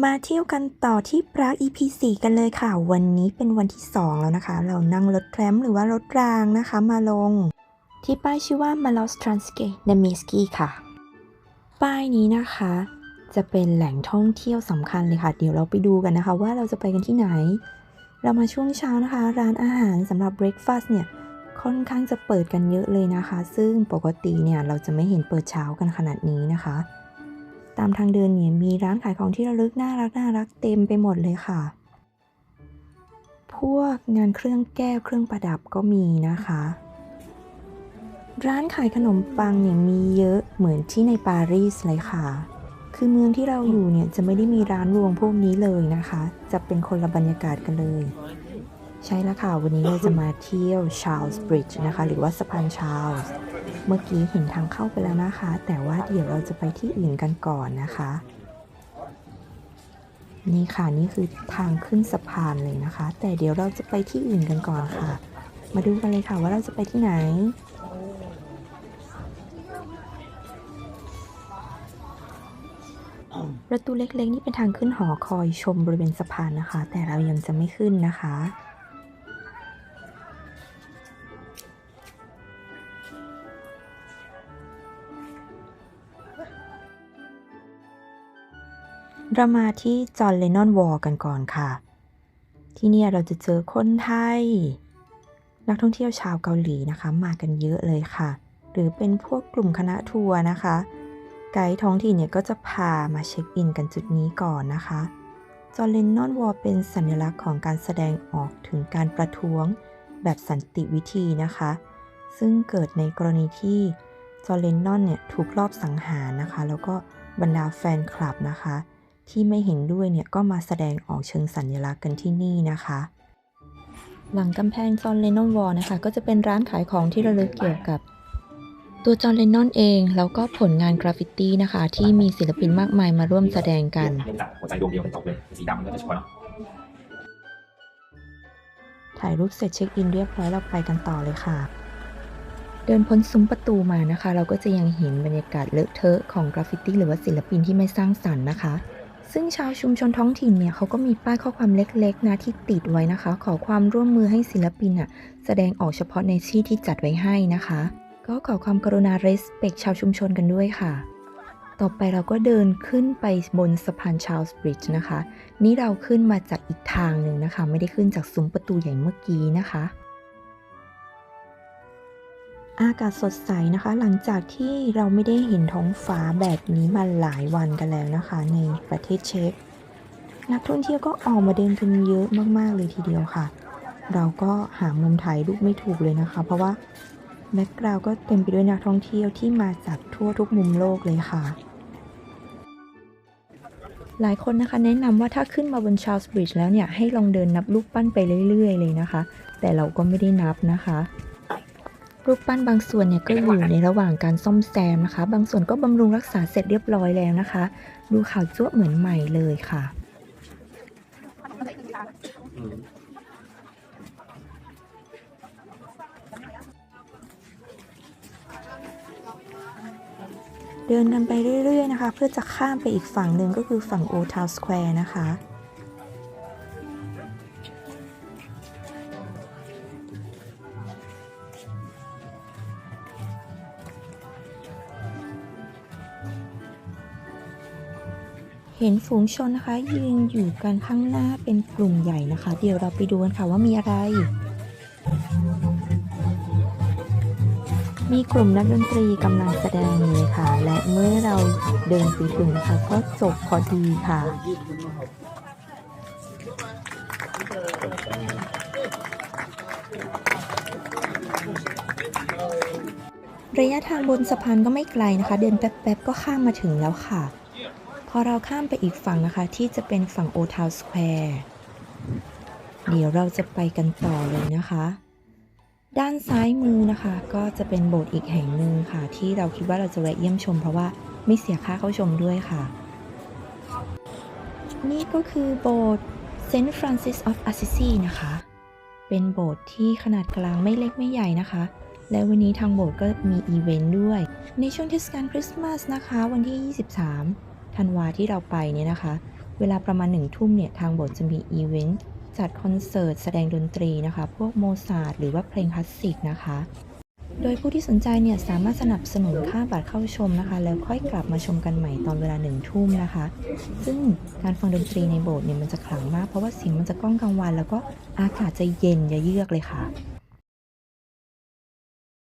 มาเที่ยวกันต่อที่ปราก EP 4กันเลยค่ะ วันนี้เป็นวันที่ 2 แล้วนะคะ เรานั่งรถแทรมหรือว่ารถรางนะคะ มาลง ที่ป้ายชื่อว่า m a l o s t r a n s k e n a m i s k i ค่ะ ป้ายนี้นะคะ จะเป็นแหล่งท่องเที่ยวสำคัญเลยค่ะ เดี๋ยวเราไปดูกันนะคะ ว่าเราจะไปกันที่ไหน เรามาช่วงเช้านะคะ ร้านอาหารสำหรับ breakfast เนี่ย ค่อนข้างจะเปิดกันเยอะเลยนะคะ ซึ่งปกติเนี่ยเราจะไม่เห็นเปิดเช้ากันขนาดนี้นะคะ ตามทางเดินเนี่ยมีร้านขายของที่ระลึกน่ารักน่ารักเต็มไปหมดเลยค่ะ พวกงานเครื่องแก้วเครื่องประดับก็มีนะคะ ร้านขายขนมปังเนี่ยมีเยอะเหมือนที่ในปารีสเลยค่ะ คือเมืองที่เราอยู่เนี่ยจะไม่ได้มีร้านรวงพวกนี้เลยนะคะ จะเป็นคนละบรรยากาศกันเลย ใช่แล้วค่ะ วันนี้เราจะมาเที่ยวชา l ลส์บริดจ์นะคะ หรือว่าสะพานชา l ลส์เมื่อกี้เห็นทางเข้าไปแล้วนะคะ แต่ว่าเดี๋ยวเราจะไปที่อื่นกันก่อนนะคะ นี่ค่ะนี่คือทางขึ้นสะพานเลยนะคะ แต่เดี๋ยวเราจะไปที่อื่นกันก่อนค่ะ มาดูกันเลยค่ะว่าเราจะไปที่ไหนประตูเล็กๆ นี่เป็นทางขึ้นหอคอยชมบริเวณสะพานนะคะ แต่เรายังจะไม่ขึ้นนะคะ เรามาที่จอห์นเลนนอนวอลกันก่อนค่ะ ที่นี่เราจะเจอคนไทย นักท่องเที่ยวชาวเกาหลีนะคะ มากันเยอะเลยค่ะ หรือเป็นพวกกลุ่มคณะทัวร์นะคะ ไกด์ท้องถิ่นเนี่ยก็จะพามาเช็คอินกันจุดนี้ก่อนนะคะ จอห์นเลนนอนวอลเป็นสัญลักษณ์ของการแสดงออกถึงการประท้วงแบบสันติวิธีนะคะ ซึ่งเกิดในกรณีที่จอห์นเลนนอนเนี่ยถูกลอบสังหารนะคะ แล้วก็บรรดาแฟนคลับนะคะ ที่ไม่เห็นด้วยเนี่ยก็มาแสดงออกเชิงสัญลักษณ์กันที่นี่นะคะ หลังกำแพงจอห์นเลนนอนวอลนะคะ ก็จะเป็นร้านขายของที่ระลึกเกี่ยวกับ ตัวจอห์นเลนนอนเอง แล้วก็ผลงานกราฟฟิตี้นะคะ ที่มีศิลปินมากมายมาร่วมแสดงกัน เล่นจากหัวใจดวงเดียวมันจบเลยสีดำมันก็จะเฉพาะเนาะถ่ายรูปเสร็จเช็คอินเรียบร้อยเราไปกันต่อเลยค่ะ เดินพ้นซุ้มประตูมานะคะ เราก็จะยังเห็นบรรยากาศเลอะเทอะของกราฟฟิตี้หรือว่าศิลปินที่ไม่สร้างสรรค์นะคะ ซึ่งชาวชุมชนท้องถิ่นเนี่ยเขาก็มีป้ายข้อความเล็กๆนะที่ติดไว้นะคะ ขอความร่วมมือให้ศิลปินอะแสดงออกเฉพาะในที่ที่จัดไว้ให้นะคะ ก็ขอความกรุณา respect ชาวชุมชนกันด้วยค่ะ ต่อไปเราก็เดินขึ้นไปบนสะพานชาลส์บริดจ์นะคะ นี่เราขึ้นมาจากอีกทางหนึ่งนะคะ ไม่ได้ขึ้นจากซุ้มประตูใหญ่เมื่อกี้นะคะ อากาศสดใสนะคะ หลังจากที่เราไม่ได้เห็นท้องฟ้าแบบนี้มาหลายวันกันแล้วนะคะ ในประเทศเช็ก นักท่องเที่ยวก็ออกมาเดินกันเยอะมากๆเลยทีเดียวค่ะ เราก็หามุมถ่ายรูปไม่ถูกเลยนะคะ เพราะว่าแบ็กกราวก็เต็มไปด้วยนักท่องเที่ยวที่มาจากทั่วทุกมุมโลกเลยค่ะ หลายคนนะคะแนะนำว่าถ้าขึ้นมาบนชา l ลส์บริดจ์แล้วเนี่ยให้ลองเดินนับรูปปั้นไปเรื่อย ๆ เลยนะคะ แต่เราก็ไม่ได้นับนะคะ รูปปั้นบางส่วนเนี่ยก็อยู่ในระหว่างการซ่อมแซมนะคะ บางส่วนก็บำรุงรักษาเสร็จเรียบร้อยแล้วนะคะ ดูขาวจั่วะเหมือนใหม่เลยค่ะเดินกันไปเรื่อยๆนะคะ เพื่อจะข้ามไปอีกฝั่งหนึ่งก็คือฝั่งโอทาวสแควร์นะคะ เห็นฝูงชนนะคะยืนอยู่กันข้างหน้าเป็นกลุ่มใหญ่นะคะ เดี๋ยวเราไปดูกันค่ะว่ามีอะไร มีกลุ่มนักดนตรีกำลังแสดงเลยค่ะ และเมื่อเราเดินไปถึงนะคะก็จบพอดีค่ะระยะทางบนสะพานก็ไม่ไกลนะคะ เดินแป๊บๆก็ข้ามมาถึงแล้วค่ะ พอเราข้ามไปอีกฝั่งนะคะที่จะเป็นฝั่งโอทาวสแควร์เดี๋ยวเราจะไปกันต่อเลยนะคะ ด้านซ้ายมือนะคะก็จะเป็นโบสถ์อีกแห่งหนึ่งค่ะ ที่เราคิดว่าเราจะแวะเยี่ยมชม เพราะว่าไม่เสียค่าเข้าชมด้วยค่ะ นี่ก็คือโบสถ์เซนต์ฟรานซิสออฟอาซิซีนะคะ เป็นโบสถ์ที่ขนาดกลางไม่เล็กไม่ใหญ่นะคะ และวันนี้ทางโบสถ์ก็มีอีเวนต์ด้วย ในช่วงเทศกาลคริสต์มาสนะคะ วันที่ 23 ธันวาที่เราไปเนี่ยนะคะ เวลาประมาณหนึ่งทุ่มเนี่ยทางโบสถ์จะมีอีเวนต์จัดคอนเสิร์ตแสดงดนตรีนะคะ พวกโมซาร์ทหรือว่าเพลงคลาสสิกนะคะ โดยผู้ที่สนใจเนี่ยสามารถสนับสนุนค่าบัตรเข้าชมนะคะ แล้วค่อยกลับมาชมกันใหม่ตอนเวลาหนึ่งทุ่มนะคะ ซึ่งการฟังดนตรีในโบสถ์เนี่ยมันจะขลังมากเพราะว่าเสียงมันจะก้องกังวานแล้วก็อากาศจะเย็นเยือกเลยค่ะ